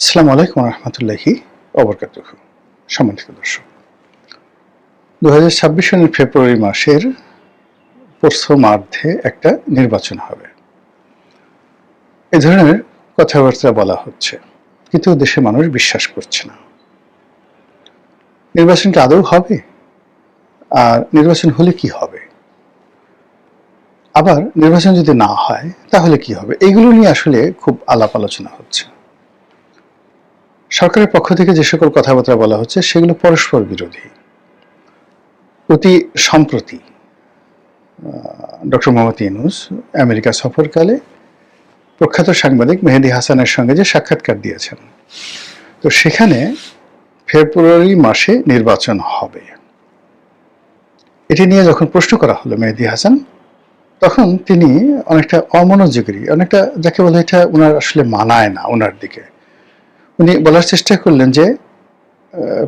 আসসালামু আলাইকুম রহমতুল্লাহি অবরকাত সম্মানিত দর্শক দু হাজার ছাব্বিশ সনের ফেব্রুয়ারি মাসের প্রথমার্ধে একটা নির্বাচন হবে। এ ধরনের কথাবার্তা বলা হচ্ছে, কিন্তু দেশের মানুষ বিশ্বাস করছে না। নির্বাচনটা আদৌ হবে? আর নির্বাচন হলে কি হবে? আবার নির্বাচন যদি না হয়, তাহলে কি হবে? এগুলো নিয়ে আসলে খুব আলাপ আলোচনা হচ্ছে। সরকারের পক্ষ থেকে যে সকল কথাবার্তা বলা হচ্ছে, সেগুলো পরস্পর বিরোধী। অতি সম্প্রতি ডক্টর মোহাম্মদ ইউনুস আমেরিকা সফরকালে প্রখ্যাত সাংবাদিক মেহেদি হাসানের সঙ্গে যে সাক্ষাৎকার দিয়েছেন। তো সেখানে ফেব্রুয়ারি মাসে নির্বাচন হবে। এটি নিয়ে যখন প্রশ্ন করা হলো মেহেদি হাসান, তখন তিনি অনেকটা অমনোযোগী, অনেকটা যাকে বলে এটা ওনার আসলে মানায় না ওনার দিকে। উনি বলার চেষ্টা করলেন যে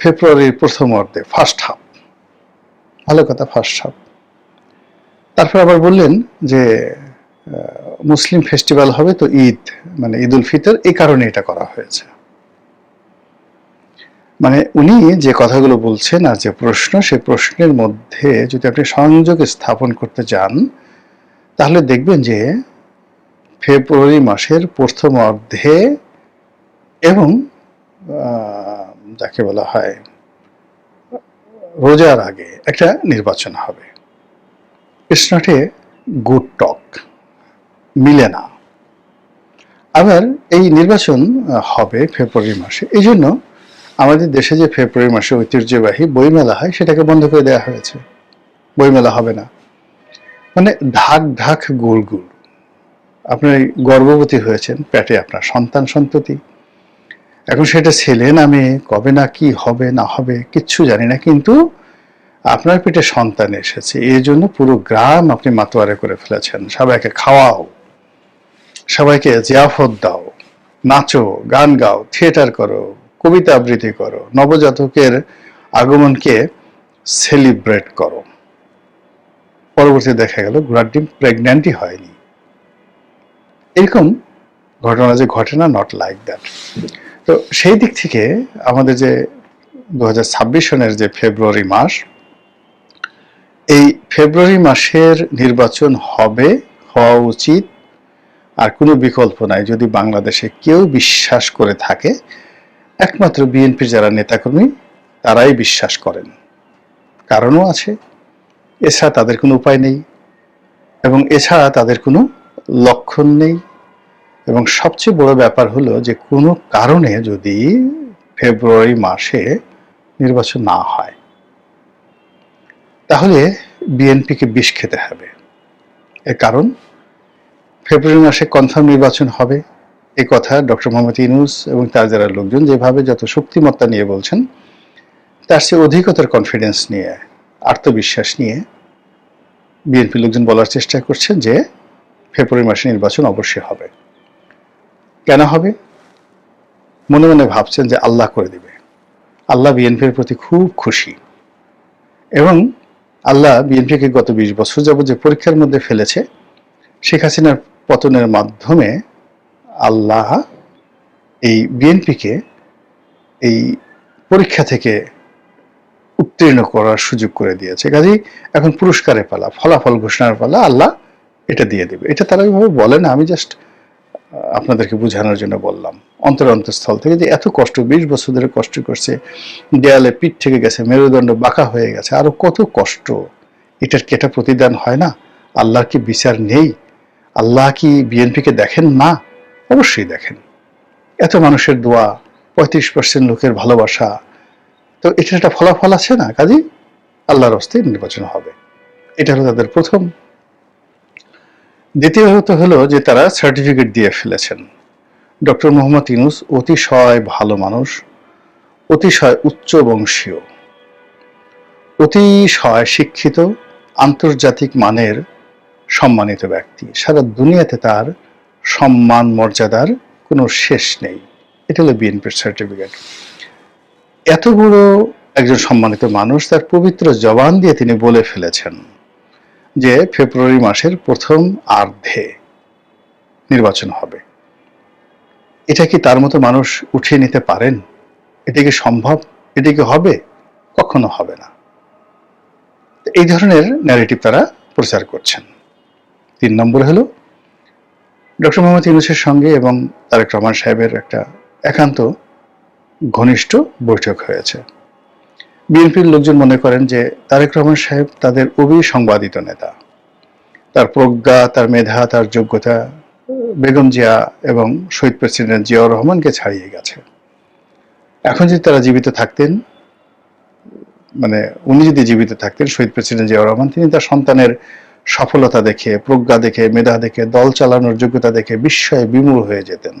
ফেব্রুয়ারির প্রথম অর্ধে ফার্স্ট হাফ ভালো কথা ফার্স্ট হাফ তারপর আবার বললেন যে মুসলিম ফেস্টিভ্যাল হবে তো ঈদ মানে ঈদ উল ফিতর, এই কারণে এটা করা হয়েছে। মানে উনি যে কথাগুলো বলছেন আর যে প্রশ্ন সেই প্রশ্নের মধ্যে যদি আপনি সংযোগ স্থাপন করতে যান তাহলে দেখবেন যে, ফেব্রুয়ারি মাসের প্রথম অর্ধে এবং যাকে বলা হয়, রোজার আগে একটা নির্বাচন হবে। It's not a good talk মিলে না। আবার এই নির্বাচন হবে ফেব্রুয়ারি মাসে। এই জন্য আমাদের দেশে যে ফেব্রুয়ারি মাসে ঐতিহ্যবাহী বইমেলা হয়, সেটাকে বন্ধ করে দেওয়া হয়েছে। বইমেলা হবে না। মানে ঢাক ঢাক গুড় গুড়। আপনি গর্ভবতী হয়েছেন, পেটে আপনার সন্তান সন্ততি এখন সেটা ছেলে না মেয়ে, কবে না কি হবে, না হবে, কিচ্ছু জানি না। কিন্তু আপনার পেটে সন্তান এসেছে, এই জন্য পুরো গ্রাম আপনি মাতোয়ারে করে ফেলেছেন। সবাইকে খাওয়াও, সবাইকে জিয়াফত দাও, নাচো, গান গাও, থিয়েটার করো, কবিতা আবৃত্তি করো, নবজাতকের আগমনকে সেলিব্রেট করো। পরবর্তী দেখা গেল, ঘোড়ার ডিম প্রেগন্যান্টই হয়নি। এরকম ঘটনা যে ঘটে না নট লাইক দ্যাট তো সেই দিক থেকে আমাদের যে দু হাজার ছাব্বিশ সনের যে ফেব্রুয়ারি মাস, এই ফেব্রুয়ারি মাসের নির্বাচন হবে, হওয়া উচিত আর কোনো বিকল্প নাই। যদি বাংলাদেশে কেউ বিশ্বাস করে থাকে, একমাত্র বিএনপির যারা নেতাকর্মী, তারাই বিশ্বাস করেন। কারণও আছে। এছাড়া তাদের কোনো উপায় নেই। এবং এছাড়া তাদের কোনো লক্ষণ নেই। এবং সবচেয়ে বড় ব্যাপার হলো যে কোনো কারণে যদি ফেব্রুয়ারি মাসে নির্বাচন না হয়, তাহলে বিএনপিকে বিষ খেতে হবে। এর কারণ, ফেব্রুয়ারি মাসে কনফার্ম নির্বাচন হবে। এই কথা ডক্টর মোহাম্মদ ইনুস এবং তার যারা লোকজন যেভাবে যত শক্তিমত্তা নিয়ে বলছেন, তার চেয়ে অধিকতর কনফিডেন্স নিয়ে, আত্মবিশ্বাস নিয়ে বিএনপি লোকজন বলার চেষ্টা করছেন যে ফেব্রুয়ারি মাসে নির্বাচন অবশ্যই হবে। কেন হবে? মনে মনে ভাবছেন যে আল্লাহ করে দিবে। আল্লাহ বিএনপির প্রতি খুব খুশি। এবং আল্লাহ বিএনপিকে গত বিশ বছর যাবত যে পরীক্ষার মধ্যে ফেলেছে, শেখ হাসিনার পতনের মাধ্যমে আল্লাহ এই বিএনপিকে এই পরীক্ষা থেকে উত্তীর্ণ করার সুযোগ করে দিয়েছে। কাজেই এখন পুরস্কারের পালা, ফলাফল ঘোষণার পালা আল্লাহ এটা দিয়ে দেবে। এটা তারা ওইভাবে বলে না, আমি জাস্ট আপনাদেরকে বোঝানোর জন্য বললাম। অন্তর অন্তঃস্থল থেকে যে এত কষ্ট, বিশ বছর ধরে কষ্ট করছে, দেয়ালে পিঠ থেকে গেছে, মেরুদণ্ড বাঁকা হয়ে গেছে, আরও কত কষ্ট। এটার কি এটা প্রতিদান হয় না? আল্লাহর কি বিচার নেই? আল্লাহ কি বিএনপিকে দেখেন না? অবশ্যই দেখেন। এত মানুষের দোয়া, পঁয়ত্রিশ পার্সেন্ট লোকের ভালোবাসা, তো এটার একটা ফলাফল আছে না? কাজে, আল্লাহর হস্তে নির্বাচন হবে। এটা হলো তাদের প্রথম দ্বিতীয়ত হলো যে তারা সার্টিফিকেট দিয়ে ফেলেছেন। ডক্টর মোহাম্মদ ইনুস অতিশয় ভালো মানুষ, অতিশয় উচ্চ বংশীয়, অতিশয় শিক্ষিত, আন্তর্জাতিক মানের সম্মানিত ব্যক্তি। সারা দুনিয়াতে তার সম্মান মর্যাদার কোনো শেষ নেই। এটা হলো বিএনপির সার্টিফিকেট। এত বড় একজন সম্মানিত মানুষ, তার পবিত্র জবান দিয়ে তিনি বলে ফেলেছেন যে ফেব্রুয়ারি মাসের প্রথম আর্ধে নির্বাচন হবে। এটা কি তার মতো মানুষ উঠিয়ে নিতে পারেন? এটা কি সম্ভব? এটা কি হবে? কখনো হবে না। এই ধরনের ন্যারেটিভ তারা প্রচার করছেন। তিন নম্বর হলো ডক্টর মোহাম্মদ ইউনুসের সঙ্গে এবং তারেক রহমান সাহেবের একটা একান্ত ঘনিষ্ঠ বৈঠক হয়েছে। বিএনপির লোকজন মনে করেন যে তারেক রহমান সাহেব তাদের অবিসংবাদিত নেতা। তার প্রজ্ঞা, তার মেধা, তার যোগ্যতা, বেগম জিয়া এবং শহীদ প্রেসিডেন্ট জিয়াউর রহমানকে ছাড়িয়ে গেছে। এখন যদি তারা জীবিত থাকতেন মানে উনি যদি জীবিত থাকতেন, শহীদ প্রেসিডেন্ট জিয়াউর রহমান, তিনি তার সন্তানের সফলতা দেখে, প্রজ্ঞা দেখে, মেধা দেখে, দল চালানোর যোগ্যতা দেখে বিস্ময়ে বিমূল হয়ে যেতেন।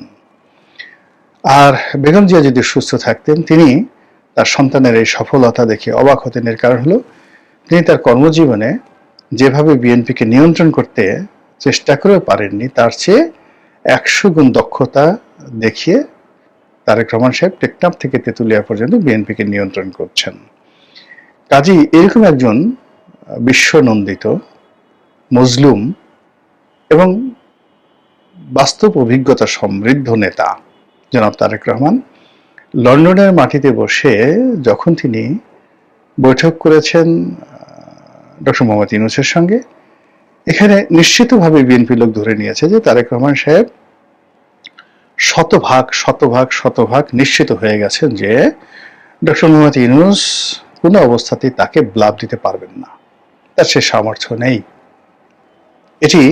আর বেগম জিয়া যদি সুস্থ থাকতেন, তিনি তার সন্তানের এই সফলতা দেখে অবাক হতেন এর কারণ হলো, তিনি তার কর্মজীবনে যেভাবে বিএনপিকে নিয়ন্ত্রণ করতে চেষ্টা করেও পারেননি, তার চেয়ে একশো গুণ দক্ষতা দেখিয়ে তারেক রহমান সাহেব টেকনাফ থেকে তেঁতুলিয়া পর্যন্ত বিএনপিকে নিয়ন্ত্রণ করছেন। কাজী এরকম একজন বিশ্বনন্দিত, মজলুম এবং বাস্তব অভিজ্ঞতা সমৃদ্ধ নেতা, জনাব তারেক রহমান। লন্ডনের মাটিতে বসে যখন তিনি বৈঠক করেছেন ডক্টর মোহাম্মদ ইউনুসের সঙ্গে, এখানে নিশ্চিতভাবে বিএনপি লোক ধরে নিয়েছে যে তারেক রহমান সাহেব শতভাগ শতভাগ শতভাগ নিশ্চিত হয়ে গেছেন যে ডক্টর মোহাম্মদ ইউনুস কোনো অবস্থাতেই তাকে ব্লাব দিতে পারবেন না। তার সে সামর্থ্য নেই। এটি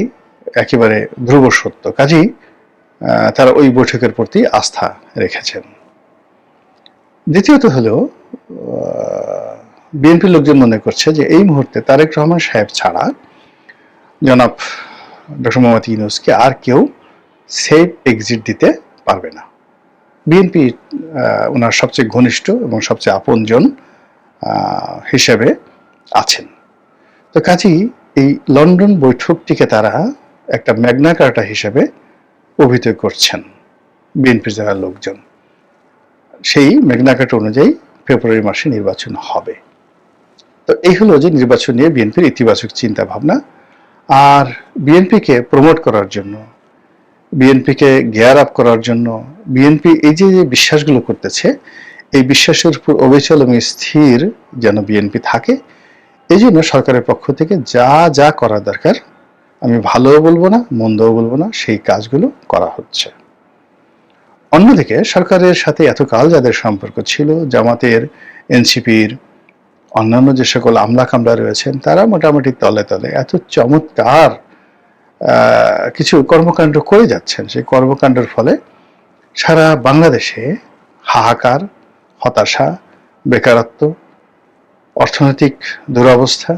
একেবারে ধ্রুব সত্য। কাজী তারা ওই বৈঠকের প্রতি আস্থা রেখেছেন। দ্বিতীয়ত হলো বিএনপির লোকজন মনে করছে যে এই মুহূর্তে তারেক রহমান সাহেব ছাড়া জনাব ডক্টর মোহাম্মদ ইউনুসকে আর কেউ সেফ এক্সিট দিতে পারবে না। বিএনপি ওনার সবচেয়ে ঘনিষ্ঠ এবং সবচেয়ে আপনজন হিসেবে আছেন। তো কাজেই এই লন্ডন বৈঠকটিকে তারা একটা ম্যাগনা কার্টা হিসেবে অভিযোগ করছেন বিএনপির যারা লোকজন। সেই কার্টা অনুযায়ী ফেব্রুয়ারি মাসে নির্বাচন হবে। তো এই হলো যে নির্বাচন নিয়ে বিএনপির ইতিবাচক চিন্তা ভাবনা আর বিএনপিকে প্রমোট করার জন্য, বিএনপিকে গেয়ার আপ করার জন্য, বিএনপি এই যে যে বিশ্বাসগুলো করতেছে, এই বিশ্বাসের উপর অবিচল এবং স্থির যেন বিএনপি থাকে, এই জন্য সরকারের পক্ষ থেকে যা যা করা দরকার, আমি ভালোও বলব না, মন্দও বলব না, সেই কাজগুলো করা হচ্ছে। অন্যদিকে সরকারের সাথে এতকাল যাদের সম্পর্ক ছিল, জামাতের, এনসিপির, অন্যান্য যে সকল আমলা কামলা রয়েছেন, তারা মোটামুটি তলে তলে এত চমৎকার কিছু কর্মকাণ্ড করে যাচ্ছেন। সেই কর্মকাণ্ডের ফলে সারা বাংলাদেশে হাহাকার, হতাশা, বেকারত্ব, অর্থনৈতিক দুরবস্থা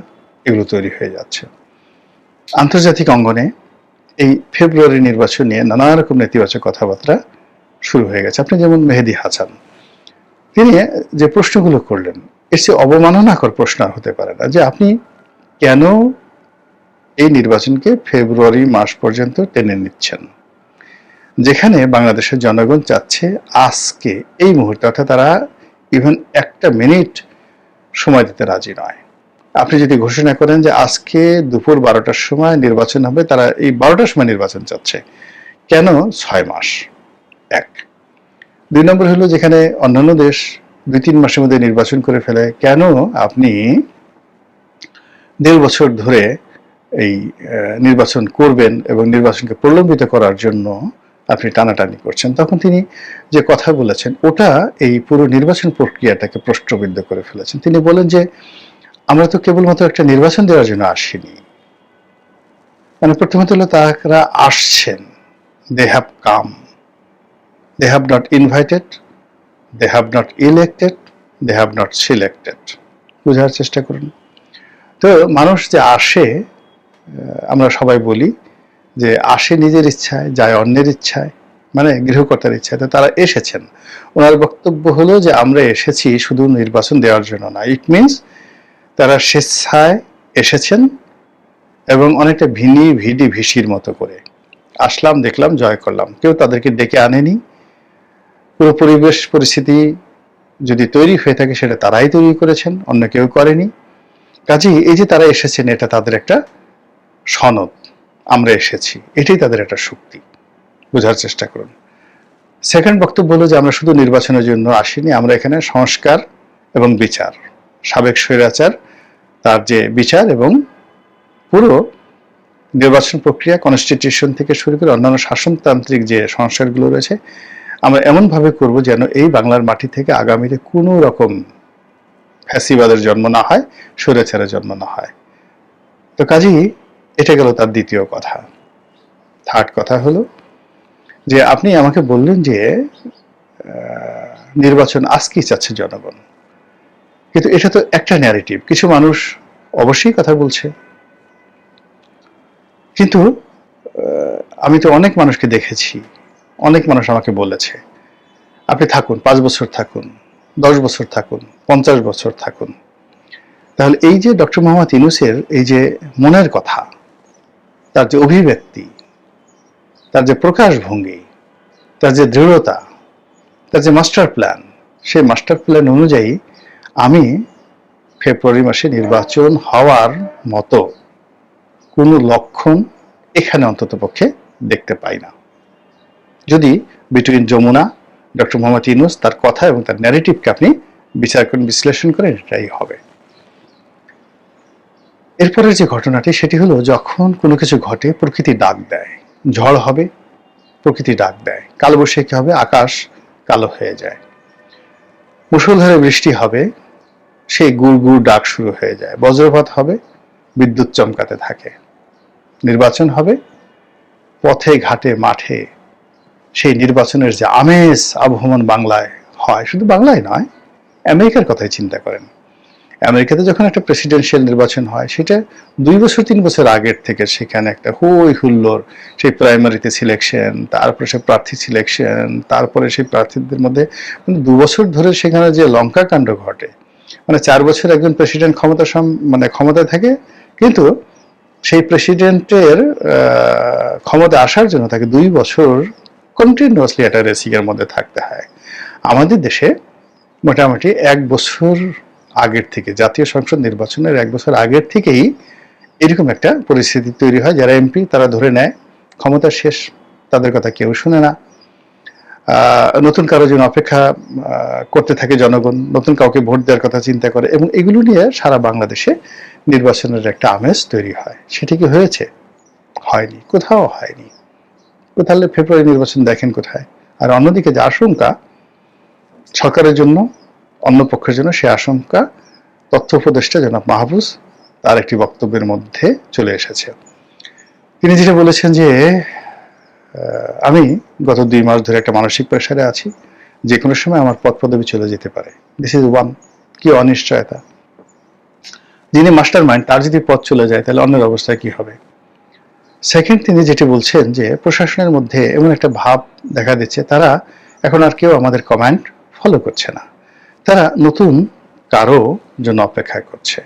এগুলো তৈরি হয়ে যাচ্ছে। আন্তর্জাতিক অঙ্গনে এই ফেব্রুয়ারি নির্বাচন নিয়ে নানা রকম নেতিবাচক কথাবার্তা শুরু হয়ে গেছে। আপনি যেমন মেহেদি হাসান, তিনি যে প্রশ্নগুলো করলেন, এর চেয়ে অবমাননাকর প্রশ্ন আর হতে পারে না যে আপনি কেন এই নির্বাচনকে ফেব্রুয়ারি মাস পর্যন্ত টেনে নিচ্ছেন? যেখানে বাংলাদেশের জনগণ চাচ্ছে আজকে, এই মুহূর্তে, অর্থাৎ তারা ইভেন একটা মিনিট সময় দিতে রাজি নয়। আপনি যদি ঘোষণা করেন যে আজকে দুপুর বারোটার সময় নির্বাচন হবে, তারা এই বারোটার সময় নির্বাচন চাচ্ছে, কেন ছয় মাস? দুই নম্বর হলো যেখানে অন্যান্য দেশ দুই তিন মাসের মধ্যে নির্বাচন করে ফেলে, কেন আপনি দেড় বছর ধরে এই নির্বাচন করবেন এবং নির্বাচনকে প্রলম্বিত করার জন্য আপনি টানাটানি করছেন? তখন তিনি যে কথা বলেছেন, ওটা এই পুরো নির্বাচন প্রক্রিয়াটাকে প্রশ্নবিদ্ধ করে ফেলেছেন। তিনি বলেন যে, আমরা তো কেবলমাত্র একটা নির্বাচন দেওয়ার জন্য আসিনি। মানে প্রথমত হলো তারা আসছেন, they have come. They have not invited they have not elected they have not selected বোঝার চেষ্টা করুন। তো মানুষ যে আসে আমরা সবাই বলি যে আসে নিজের ইচ্ছায়, যায় অন্যের ইচ্ছায় মানে গৃহকর্তার ইচ্ছায়। তো তারা এসেছেন। ওনার বক্তব্য হলো যে আমরা এসেছি শুধু নির্বাচন দেওয়ার জন্য না। ইট মিনস তারা স্বেচ্ছায় এসেছেন এবং অনেকটা ভিনি ভিডি ভিসির মতো করে। আসলাম, দেখলাম, জয় করলাম। কেউ তাদেরকে ডেকে আনেনি। পুরো পরিবেশ পরিস্থিতি যদি তৈরি হয়ে থাকে, সেটা তারাই তৈরি করেছেন, অন্য কেউ করেনি। কাজেই এই যে তারা এসেছেন, এটা তাদের একটা সনদ। আমরা এসেছি, এটাই তাদের একটা শক্তি। বোঝার চেষ্টা করুন। সেকেন্ড বক্তব্য হলো যে, আমরা শুধু নির্বাচনের জন্য আসিনি, আমরা এখানে সংস্কার এবং বিচার। সাবেক স্বৈরাচার, তার যে বিচার এবং পুরো নির্বাচন প্রক্রিয়া কনস্টিটিউশন থেকে শুরু করে অন্যান্য শাসনতান্ত্রিক যে সংস্কারগুলো রয়েছে আমরা এমনভাবে করব যেন এই বাংলার মাটি থেকে আগামীতে কোনো রকম ফ্যাসিবাদের জন্ম না হয়, স্বৈরাচারের জন্ম না হয়। তো কাজেই এটা গেল তার দ্বিতীয় কথা। থার্ড কথা হলো যে আপনি আমাকে বললেন যে নির্বাচন আজকেই চাচ্ছে জনগণ? কিন্তু এটা তো একটা ন্যারেটিভ কিছু মানুষ অবশ্যই কথা বলছে। কিন্তু আমি তো অনেক মানুষকে দেখেছি। অনেক মানুষ আমাকে বলেছে, আপনি থাকুন, পাঁচ বছর থাকুন, দশ বছর থাকুন, পঞ্চাশ বছর থাকুন। তাহলে এই যে ডক্টর মোহাম্মদ ইউনুসের এই যে মনের কথা, তার যে অভিব্যক্তি, তার যে প্রকাশভঙ্গি, তার যে দৃঢ়তা, তার যে মাস্টার প্ল্যান, সেই মাস্টার প্ল্যান অনুযায়ী আমি ফেব্রুয়ারি মাসে নির্বাচন হওয়ার মতো কোনো লক্ষণ এখানে অন্তত পক্ষে দেখতে পাই না। যদি বিটুইন যমুনা ডক্টর মোহাম্মদ ইউনুস তার কথা এবং তার ন্যারেটিভকে আপনি বিচার করেন, বিশ্লেষণ করেন, এটাই হবে। এরপরের যে ঘটনাটি, সেটি হলো যখন কোনো কিছু ঘটে, প্রকৃতি ডাক দেয়। ঝড় হবে, প্রকৃতি ডাক দেয়। কালবৈশাখী হবে, আকাশ কালো হয়ে যায়। মুষলধারে বৃষ্টি হবে, সেই গুড় গুড় ডাক শুরু হয়ে যায়। বজ্রপাত হবে, বিদ্যুৎ চমকাতে থাকে। নির্বাচন হবে, পথে, ঘাটে, মাঠে সেই নির্বাচনের যে আমেজ আবহমান বাংলায় হয়, শুধু বাংলায় নয়, আমেরিকার কথাই চিন্তা করেন। আমেরিকাতে যখন একটা প্রেসিডেন্সিয়াল নির্বাচন হয়, সেটা দুই বছর, তিন বছর আগের থেকে সেখানে একটা হই হুল্লোর সেই প্রাইমারিতে সিলেকশন তারপরে সে প্রার্থী সিলেকশন তারপরে সেই প্রার্থীদের মধ্যে দু বছর ধরে সেখানে যে লঙ্কা কাণ্ড ঘটে মানে চার বছর একজন প্রেসিডেন্ট ক্ষমতা মানে ক্ষমতায় থাকে, কিন্তু সেই প্রেসিডেন্টের ক্ষমতা আসার জন্য তাকে দুই বছর কন্টিনিউয়াসলি একটা রেসিংয়ের মধ্যে থাকতে হয়। আমাদের দেশে মোটামুটি এক বছর আগের থেকে, জাতীয় সংসদ নির্বাচনের এক বছর আগের থেকেই এরকম একটা পরিস্থিতি তৈরি হয়। যারা এমপি, তারা ধরে নেয় ক্ষমতা শেষ, তাদের কথা কেউ শুনে না। নতুন কারও জন্য অপেক্ষা করতে থাকে জনগণ, নতুন কাউকে ভোট দেওয়ার কথা চিন্তা করে এবং এগুলো নিয়ে সারা বাংলাদেশে নির্বাচনের একটা আমেজ তৈরি হয়। সেটি কি হয়েছে? হয়নি, কোথাও হয়নি। কোথাও ফেব্রুয়ারি নির্বাচন দেখেন কোথায়। আর অন্যদিকে যে আশঙ্কা, সরকারের জন্য, অন্য পক্ষের জন্য সে আশঙ্কা, তথ্য উপদেষ্টা জনাব মাহবুজ তার একটি বক্তব্যের মধ্যে চলে এসেছে। তিনি যেটা বলেছেন যে আমি গত দুই মাস ধরে একটা মানসিক প্রেশারে আছি, যে কোনো সময় আমার পদ পদবি চলে যেতে পারে। দিস ইজ ওয়ান কি অনিশ্চয়তা। যিনি মাস্টার মাইন্ড তার যদি পথ চলে যায়, তাহলে অন্যের অবস্থা কি হবে? সেকেন্ড তিনি যেটি বলছেন যে, প্রশাসনের মধ্যে এমন একটা ভাব দেখা দিচ্ছে, তারা এখন আর কেউ আমাদের কমান্ড ফলো করছে না। তারা নতুন কারও জন্য অপেক্ষা করছে।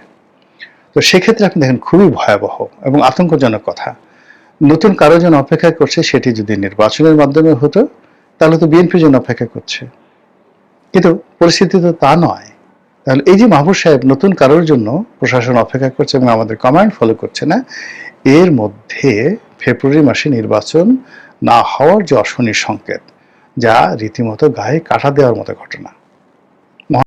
তো সেক্ষেত্রে আপনি দেখেন খুবই ভয়াবহ এবং আতঙ্কজনক কথা। নতুন কারও জন্য অপেক্ষা করছে সেটি যদি নির্বাচনের মাধ্যমে হতো, তাহলে তো বিএনপির জন্য অপেক্ষা করছে। কিন্তু পরিস্থিতি তো তা নয়। তাহলে এই যে মাহবুব সাহেব নতুন কারোর জন্য প্রশাসন অপেক্ষা করছে এবং আমাদের কমান্ড ফলো করছে না এর মধ্যে ফেব্রুয়ারি মাসে নির্বাচন না হওয়ার যে অশনির সংকেত, যা রীতিমতো গায়ে কাটা দেওয়ার মতো ঘটনা।